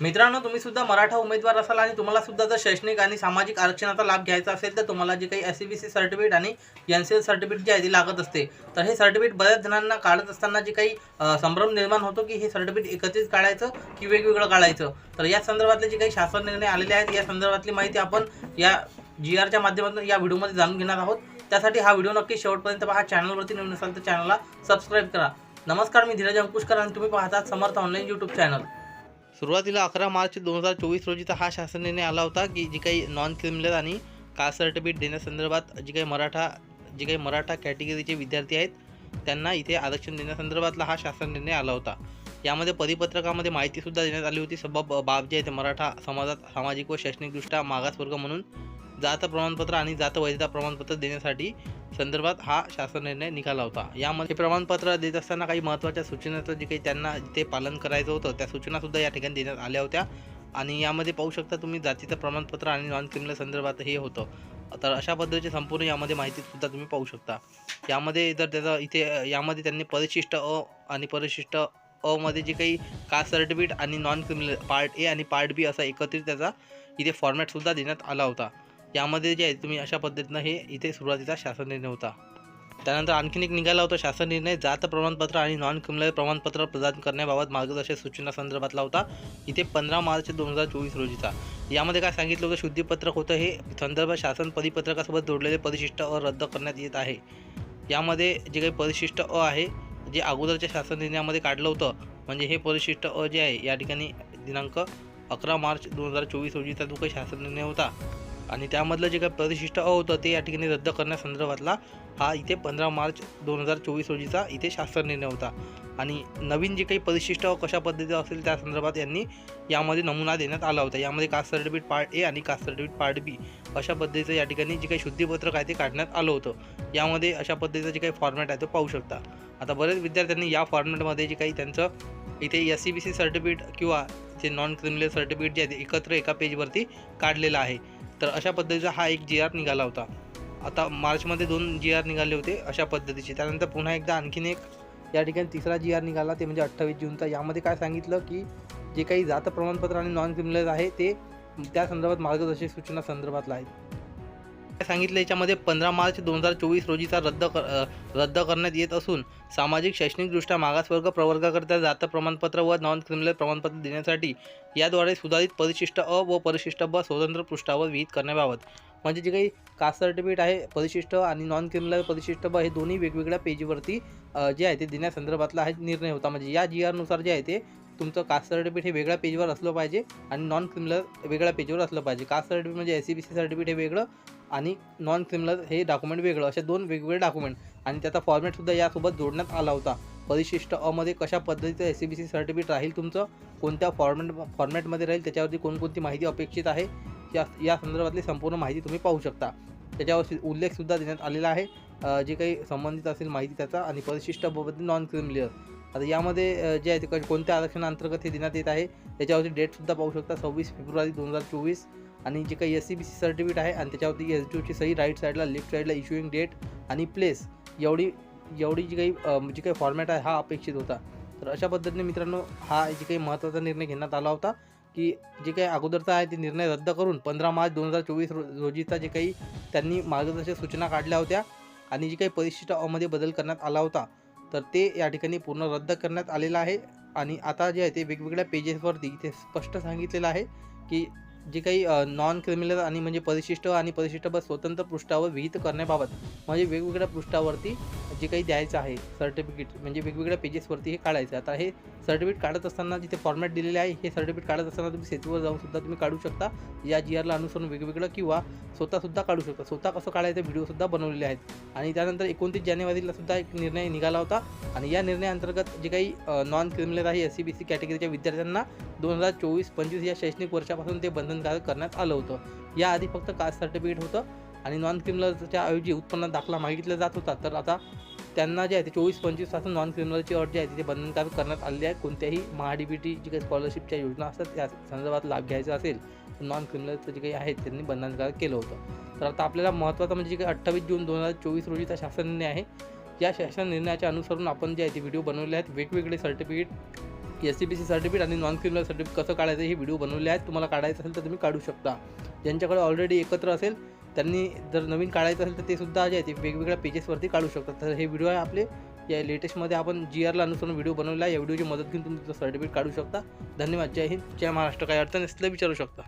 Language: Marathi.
मित्रांनो तुम्ही सुद्धा मराठा उमेदवार असाल आणि तुम्हाला सुद्धा जर शैक्षणिक आणि सामाजिक आरक्षणाचा लाभ घ्यायचा असेल तर तुम्हाला जे काही S C B C certificate आणि एन सी एल सर्टिफिकेट जे आहे ते लागत असते. तर हे सर्टिफिकेट बऱ्याच जणांना काढत असताना जे काही संभ्रम निर्माण होतो की हे सर्टिफिकेट एकत्रित काढायचं की वेगवेगळं काढायचं? तर या संदर्भातले जे काही शासन निर्णय आलेले आहेत या संदर्भातली माहिती आपण या जी आरच्या माध्यमातून या व्हिडिओमध्ये जाणून घेणार आहोत. त्यासाठी हा व्हिडिओ नक्की शेवटपर्यंत पहा. चॅनलवरती नवीन असाल तर चॅनलला सबस्क्राईब करा. नमस्कार मी धीरज अंकुशकर आणि तुम्ही पाहतात समर्थ ऑनलाईन यूट्यूब चॅनल सुरुवातीला अकरा मार्च दोन हजार चोवीस रोजीचा हा शासन निर्णय आला होता की जी काही नॉन क्रिमिनल आणि कास्ट सर्टिफिकेट देण्यासंदर्भात जी काही मराठा जी काही मराठा कॅटेगरीचे विद्यार्थी आहेत त्यांना इथे आरक्षण देण्यासंदर्भातला हा शासन निर्णय आला होता. यामध्ये परिपत्रकामध्ये माहितीसुद्धा देण्यात आली होती. सबब बाब जे आहे ते मराठा समाजात सामाजिक व शैक्षणिकदृष्ट्या मागासवर्ग म्हणून जात प्रमाणपत्र आणि जात वैधता प्रमाणपत्र देण्यासाठी संदर्भात हा शासन निर्णय निघाला होता. यामध्ये प्रमाणपत्र देत असताना काही महत्त्वाच्या सूचनाचं जे काही त्यांना ते पालन करायचं होतं त्या सूचनासुद्धा या ठिकाणी देण्यात आल्या होत्या. आणि यामध्ये पाहू शकता तुम्ही जातीचं प्रमाणपत्र आणि नॉन क्रिमिनल संदर्भात हे होतं. तर अशा पद्धतीची संपूर्ण यामध्ये माहितीसुद्धा तुम्ही पाहू शकता. यामध्ये जर त्याचा इथे यामध्ये त्यांनी परिशिष्ट अ आणि परिशिष्ट अमध्ये जे काही कास्ट सर्टिफिकेट आणि नॉन क्रिमिनल पार्ट ए आणि पार्ट बी असा एकत्रित त्याचा इथे फॉर्मॅटसुद्धा देण्यात आला होता. यामध्ये जे आहे तुम्ही अशा पद्धतीनं हे इथे सुरुवातीचा शासन निर्णय होता. त्यानंतर आणखीन एक निघाला होता शासन निर्णय जात प्रमाणपत्र आणि नॉन क्रिमिनल प्रमाणपत्र प्रदान करण्याबाबत मार्गदर्शक सूचना संदर्भातला होता. इथे पंधरा मार्च दोन हजार चोवीस रोजीचा. यामध्ये काय सांगितलं होतं शुद्धीपत्रक होतं हे संदर्भ शासन परिपत्रकासोबत जोडलेले परिशिष्ट अ रद्द करण्यात येत आहे. यामध्ये जे काही परिशिष्ट अ आहे जे अगोदरच्या शासन निर्णयामध्ये काढलं होतं म्हणजे हे परिशिष्ट अ जे आहे या ठिकाणी दिनांक अकरा मार्च दोन हजार चोवीस रोजीचा जो काही शासन निर्णय होता आणि त्यामधलं जे काही परिशिष्ट अ होतं ते या ठिकाणी रद्द करण्यासंदर्भातला हा इथे पंधरा मार्च दोन हजार चोवीस रोजीचा इथे शासन निर्णय होता. आणि नवीन जे काही परिशिष्ट अ कशा पद्धतीचं असेल त्या संदर्भात यांनी यामध्ये नमुना देण्यात आला होता. यामध्ये कास्ट सर्टिफिकेट पार्ट ए आणि कास्ट सर्टिफिकेट पार्ट बी अशा पद्धतीचं या ठिकाणी जे काही शुद्धीपत्रक आहे ते काढण्यात आलं होतं. यामध्ये अशा पद्धतीचं जे काही फॉर्मॅट आहे तो पाहू शकता. आता बरेच विद्यार्थ्यांनी या फॉर्मॅटमध्ये जे काही त्यांचं इथे S C B C certificate किंवा जे नॉन क्रिमिनल सर्टिफिकेट जे आहे ते एकत्र एका पेजवरती काढलेलं आहे. तर अशा पद्धतीचा हा एक जी आर निघाला होता. आता मार्चमध्ये दोन जी आर निघाले होते अशा पद्धतीचे. त्यानंतर पुन्हा एकदा आणखीन एक या ठिकाणी तिसरा जी आर निघाला ते म्हणजे अठ्ठावीस जूनचा यामध्ये काय सांगितलं की जे काही जात प्रमाणपत्र आणि नॉन क्रिमिनल आहे ते त्या संदर्भात मार्गदर्शक सूचना संदर्भातला आहे सांगितलं याच्यामध्ये पंधरा मार्च दोन हजार चोवीस रोजीचा रद्द कर रद्द करण्यात येत असून सामाजिक शैक्षणिकदृष्ट्या मागासवर्ग प्रवर्गाकरिता जात प्रमाणपत्र व नॉन क्रिमिनल प्रमाणपत्र देण्यासाठी याद्वारे सुधारित परिशिष्ट अ व परिशिष्ट ब स्वतंत्र पृष्ठावर विहित करण्याबाबत. म्हणजे जे काही कास्ट सर्टिफिकेट आहे परिशिष्ट आणि नॉन क्रिमिनल परिशिष्ट ब हे दोन्ही वेगवेगळ्या पेजवरती जे आहे ते देण्यासंदर्भातला हा निर्णय होता. म्हणजे या जी आरनुसार जे आहे ते तुमचं कास्ट सर्टिफिकेट हे वेगळ्या पेजवर असलं पाहिजे आणि नॉन क्रिमिनल वेगळ्या पेजवर असलं पाहिजे. कास्ट सर्टिफिकेट म्हणजे S C B C certificate हे वेगळं आणि नॉन क्रिमिनल हे डॉक्युमेंट वेगळं. असे दोन वेगवेगळे डॉक्युमेंट आणि त्याचा फॉर्मॅटसुद्धा यासोबत जोडण्यात आला होता. परिशिष्ट अमध्ये कशा पद्धतीचं S C B C certificate राहील तुमचं? कोणत्या फॉर्मॅट फॉर्मॅटमध्ये राहील? त्याच्यावरती कोणकोणती माहिती अपेक्षित आहे? या या संदर्भातली संपूर्ण माहिती तुम्ही पाहू शकता. त्याच्यावर उल्लेखसुद्धा देण्यात आलेला आहे. जे काही संबंधित असेल माहिती त्याचा आणि परिशिष्टबद्दल नॉन क्रिमिनल आता यामध्ये जे आहे ते कोणत्या आरक्षणाअंतर्गत हे देण्यात येत आहे त्याच्यावरती डेटसुद्धा पाहू शकता. सव्वीस फेब्रुवारी दोन हजार चोवीस. आणि जे काही S C B C certificate आहे आणि त्याच्यावरती एस डी ओची सही राईट साईडला लेफ्ट साईडला इश्युईंग डेट आणि प्लेस एवढी एवढी जी काही जी काही फॉर्मॅट आहे हा अपेक्षित होता. तर अशा पद्धतीने मित्रांनो हा जे काही महत्त्वाचा निर्णय घेण्यात आला होता की जे काही अगोदरचा आहे ते निर्णय रद्द करून पंधरा मार्च दोन हजार चोवीस रो रोजीचा जे काही त्यांनी मार्गदर्शक सूचना काढल्या होत्या आणि जी काही परिशिष्ट अमध्ये बदल करण्यात आला होता. तर ते या ठिकाणी पूर्ण रद्द करण्यात आलेलं आहे. आणि आता जे आहे ते वेगवेगळ्या पेजेसवरती इथे स्पष्ट सांगितलेलं आहे की जे काही नॉन क्रिमिनल आणि म्हणजे परिशिष्ट आणि परिशिष्ट स्वतंत्र पृष्ठावर विहित करण्याबाबत म्हणजे वेगवेगळ्या पृष्ठावरती जे काही द्यायचं आहे सर्टिफिकेट म्हणजे वेगवेगळ्या पेजेसवरती हे काढायचं. आता हे सर्टिफिकेट काढत असताना जिथे फॉर्मॅट दिलेले आहे हे सर्टिफिकेट काढत असताना तुम्ही सेतूवर जाऊन सुद्धा तुम्ही काढू शकता. या जी आरला अनुसरून वेगवेगळं किंवा स्वतःसुद्धा काढू शकता. स्वतः कसं काढायचं व्हिडिओसुद्धा बनवलेले आहेत. आणि त्यानंतर एकोणतीस जानेवारीला सुद्धा एक निर्णय निघाला होता. आणि या निर्णयाअंतर्गत जे काही नॉन क्रिमिनल आहे एस सी बी सी कॅटेगरीच्या विद्यार्थ्यांना दोन हजार चोवीस पंचवीस या शैक्षणिक वर्षापासून ते बंधनकारक करण्यात आलं होतं. याआधी फक्त कास्ट सर्टिफिकेट होतं. आणि नॉन क्रिमिनलच्या ऐवजी उत्पन्न दाखला मागितला जात होता. तर आता त्यांना जे आहे ते चोवीस पंचवीस तास नॉन क्रिमिनलची अट जी आहे ती ते बंधनकारक करण्यात आलेली आहे कोणत्याही महाडीबीटी जी काही स्कॉलरशिपच्या योजना असतात त्या संदर्भात लाभ घ्यायचा असेल तर नॉन क्रिमिनलचं जे काही आहे त्यांनी बंधनकारक केलं होतं. तर आता आपल्याला महत्त्वाचं म्हणजे जे काही अठ्ठावीस जून दोन हजार चोवीस रोजीचा शासन निर्णय आहे. या शासन निर्णयाच्या अनुसरून आपण जे आहे ते व्हिडिओ बनवले आहेत. वेगवेगळे certificate S C B C certificate आणि नॉन क्रिमिनल सर्टिफिकेट कसं काढायचं हे व्हिडिओ बनवले आहेत. तुम्हाला काढायचं असेल तर तुम्ही काढू शकता. ज्यांच्याकडे ऑलरेडी एकत्र असेल त्यांनी जर नवीन काढायचं असेल तर ते सुद्धा जे आहे ते वेगवेगळ्या पेजेसवरती काढू शकतात. तर हे व्हिडिओ आहे आपले. या लेटेस्टमध्ये आपण जी आरला अनुसरून व्हिडिओ बनवला आहे. या व्हिडिओची मदत घेऊन तुम्ही सर्टिफिकेट काढू शकता. धन्यवाद. जय हिंद. जय महाराष्ट्र. काही अडचण असलं विचारू शकता.